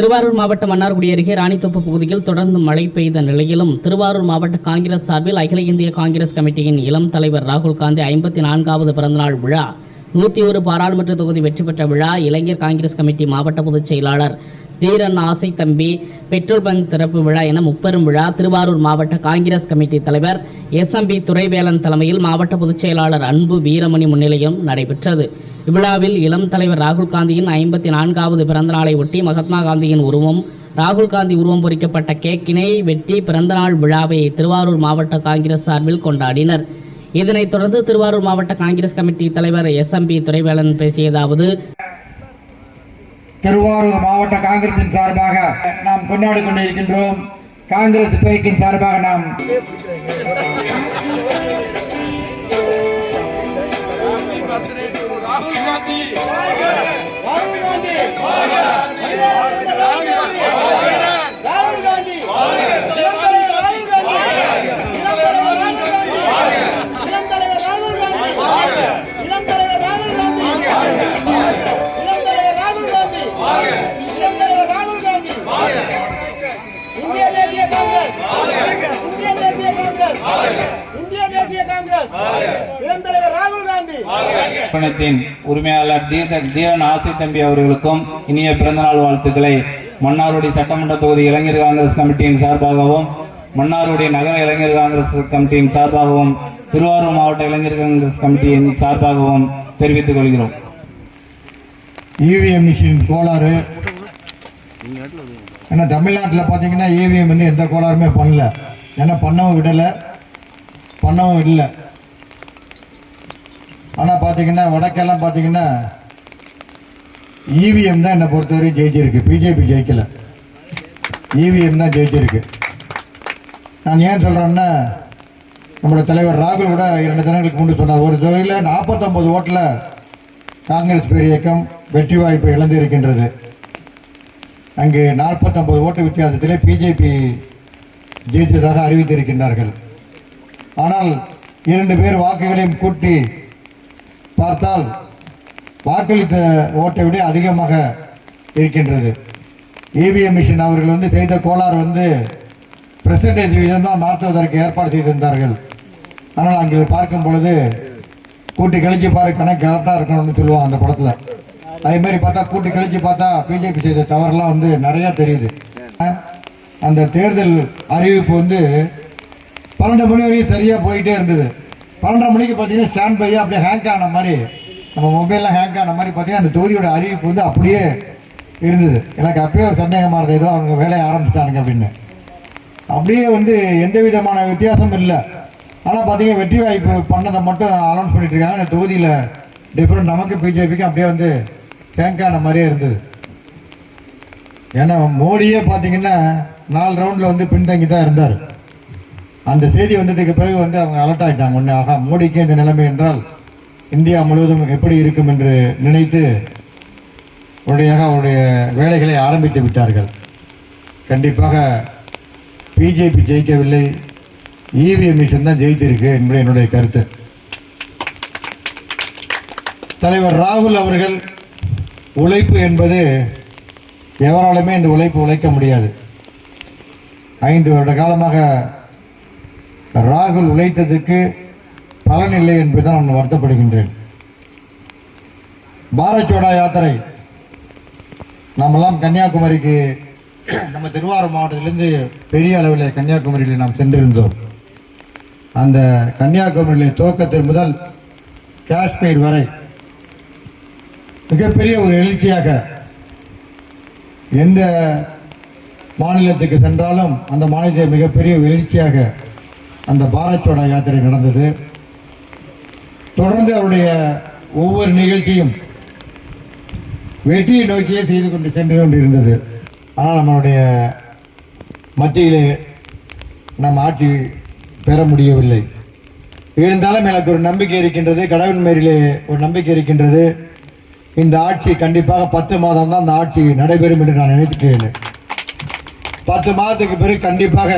திருவாரூர் மாவட்டம் மன்னார்குடி அருகே ராணித்தோப்பு பகுதியில் தொடர்ந்து மழை பெய்த நிலையிலும் திருவாரூர் மாவட்ட காங்கிரஸ் சார்பில் அகில இந்திய காங்கிரஸ் கமிட்டியின் இளம் தலைவர் ராகுல் காந்தி ஐம்பத்தி நான்காவது பிறந்தநாள் விழா நூற்றி ஒரு பாராளுமன்ற தொகுதி வெற்றி பெற்ற விழா இளைஞர் காங்கிரஸ் கமிட்டி மாவட்ட பொதுச் செயலாளர் தீரன் ஆசை தம்பி பெட்ரோல் பங்க் திறப்பு விழா என முப்பெரும் விழா திருவாரூர் மாவட்ட காங்கிரஸ் கமிட்டி தலைவர் எஸ்எம்பி துறைவேலன் தலைமையில் மாவட்ட பொதுச் செயலாளர் அன்பு வீரமணி முன்னிலையும் நடைபெற்றது. இவ்விழாவில் இளம் தலைவர் ராகுல் காந்தியின் ஐம்பத்தி நான்காவது பிறந்த நாளை ஒட்டி மகாத்மா காந்தியின் உருவம் ராகுல் காந்தி உருவம் பொறிக்கப்பட்ட கேக்கினை வெட்டி பிறந்தநாள் விழாவை திருவாரூர் மாவட்ட காங்கிரஸ் சார்பில் கொண்டாடினர். இதனைத் தொடர்ந்து திருவாரூர் மாவட்ட காங்கிரஸ் கமிட்டி தலைவர் எஸ்எம்பி துறைவேலன் பேசியதாவது திருவாரூர் மாவட்ட காங்கிரசின் சார்பாக நாம் கொண்டாடி கொண்டிருக்கின்றோம். காங்கிரஸ் பேக்கின் சார்பாக நாம் ராகுல் காந்தி ராகுல் காந்தி! காங்கிரஸ் இளம் தலைவர் ராகுல் காந்தி. நிறுவனத்தின் உரிமையாளர் தீர- தீரன் ஆசை தம்பி அவர்களுக்கும் இனிய பிறந்தநாள் வாழ்த்துக்களை. மன்னார்குடி சட்டமன்ற தொகுதி இளைஞர் காங்கிரஸ் கமிட்டியின் சார்பாகவும் மன்னார்குடி நகர இளைஞர் காங்கிரஸ் கமிட்டியின் சார்பாகவும் திருவாரூர் மாவட்ட இளைஞர் காங்கிரஸ் கமிட்டியின் சார்பாகவும் தெரிவித்துக் கொள்கிறோம். இவிஎம் மிஷின் கோளாறு. ஏன்னா தமிழ்நாட்டில் பார்த்தீங்கன்னா இவிஎம் வந்து எந்த கோளாறுமே பண்ணல. ஏன்னா பண்ணவும் விடலை. பண்ணவும் இல்லை ஆனால் பார்த்தீங்கன்னா வடக்கெல்லாம் பார்த்தீங்கன்னா இவிஎம் தான் என்னை பொறுத்தவரைக்கும் ஜெயிச்சிருக்கு. பிஜேபி ஜெயிக்கல. இவிஎம் தான் ஜெயிச்சிருக்கு. நான் ஏன் சொல்கிறேன்னா நம்மளோட தலைவர் ராகுல் கூட இரண்டு தினங்களுக்கு முன்பு சொன்னார். ஒரு தொகையில் நாற்பத்தொம்பது ஓட்டில் காங்கிரஸ் பேர் இயக்கம் வெற்றி வாய்ப்பை இழந்து இருக்கின்றது அங்கு 49 ஓட்டு வித்தியாசத்திலே பிஜேபி ஜெயித்ததாக அறிவித்திருக்கின்றார்கள். ஆனால் இரண்டு பேர் வாக்குகளையும் கூட்டி பார்த்தால் வாக்களித்த ஓட்டை விட அதிகமாக இருக்கின்றது. இவிஎம் மிஷின் அவர்கள் வந்து செய்த கோளாறு வந்து பெர்சன்டேஜ் வீதம் மாற்றுவதற்கு ஏற்பாடு செய்திருந்தார்கள். ஆனால் அங்கே பார்க்கும் பொழுது கூட்டி கழிச்சு பாரு கணக்கு கரெக்டாக இருக்கணும்னு சொல்லுவாங்க அந்த படத்தில். அதே மாதிரி பார்த்தா கூட்டி கழிச்சு பார்த்தா பிஜேபி செய்த தவறுலாம் வந்து நிறையா தெரியுது. அந்த தேர்தல் அறிவிப்பு வந்து பன்னெண்டு மணி வரையும் சரியாக போயிட்டே இருந்தது. பன்னெண்டரை மணிக்கு பார்த்தீங்கன்னா ஸ்டாண்ட் பையாக அப்படியே ஹேங்க் ஆன மாதிரி நம்ம மொபைலில் ஹேங்க் ஆன மாதிரி பார்த்தீங்கன்னா அந்த தொகுதியோட அறிவிப்பு வந்து அப்படியே இருந்தது. எனக்கு அப்பயே ஒரு சந்தேகமாக இருந்தது. ஏதோ அவங்க வேலையை ஆரம்பிச்சிட்டானுங்க அப்படின்னு. அப்படியே வந்து எந்த விதமான வித்தியாசமும் இல்லை. ஆனால் பார்த்தீங்கன்னா வெற்றி வாய்ப்பு பண்ணதை மட்டும் அனௌன்ஸ் பண்ணிட்டு இருக்காங்க. அந்த தொகுதியில் டிஃப்ரெண்ட் நமக்கு பிஜேபிக்கு அப்படியே வந்து தேங்கான மாதிரியே இருந்தது. ஏன்னா மோடியே பார்த்தீங்கன்னா நாலு ரவுண்டில் வந்து பின்தங்கி தான் இருந்தார். அந்த செய்தி வந்ததுக்கு பிறகு வந்து அவங்க அலர்ட் ஆகிட்டாங்க ஒன்று ஆகா மோடிக்கு இந்த நிலைமை என்றால் இந்தியா முழுவதும் எப்படி இருக்கும் என்று நினைத்து உடனடியாக அவருடைய வேலைகளை ஆரம்பித்து விட்டார்கள். கண்டிப்பாக பிஜேபி ஜெயிக்கவில்லை. இவிஎம் மிஷன் தான் ஜெயித்திருக்கு என்பது என்னுடைய கருத்து. தலைவர் ராகுல் அவர்கள் உழைப்பு என்பது எவராலுமே இந்த உழைப்பு உழைக்க முடியாது. ஐந்து வருட காலமாக ராகுல் உழைத்ததுக்கு பலன் இல்லை என்பதுதான் நான் வருத்தப்படுகின்றேன். பாரத் ஜோடா யாத்திரை நாமெல்லாம் கன்னியாகுமரிக்கு நம்ம திருவாரூர் மாவட்டத்திலிருந்து பெரிய அளவில் கன்னியாகுமரியில் நாம் சென்றிருந்தோம். அந்த கன்னியாகுமரியில் துவக்கத்தில் முதல் காஷ்மீர் வரை மிகப்பெரிய ஒரு எழுச்சியாக எந்த மாநிலத்துக்கு சென்றாலும் அந்த மாநிலத்தை மிகப்பெரிய எழுச்சியாக அந்த பாரத் யாத்திரை நடந்தது. தொடர்ந்து அவருடைய ஒவ்வொரு நிகழ்ச்சியும் வெற்றியை நோக்கியே செய்து கொண்டு சென்று கொண்டிருந்தது. ஆனால் நம்மளுடைய மத்தியிலே நம் ஆட்சி பெற முடியவில்லை. இருந்தாலும் எனக்கு ஒரு நம்பிக்கை இருக்கின்றது கடவுள் மேரிலே ஒரு நம்பிக்கை இருக்கின்றது. இந்த ஆட்சி கண்டிப்பாக பத்து மாதம் தான் அந்த ஆட்சி நடைபெறும் என்று நான் நினைத்துக்கிறேன். பத்து மாதத்துக்கு பிறகு கண்டிப்பாக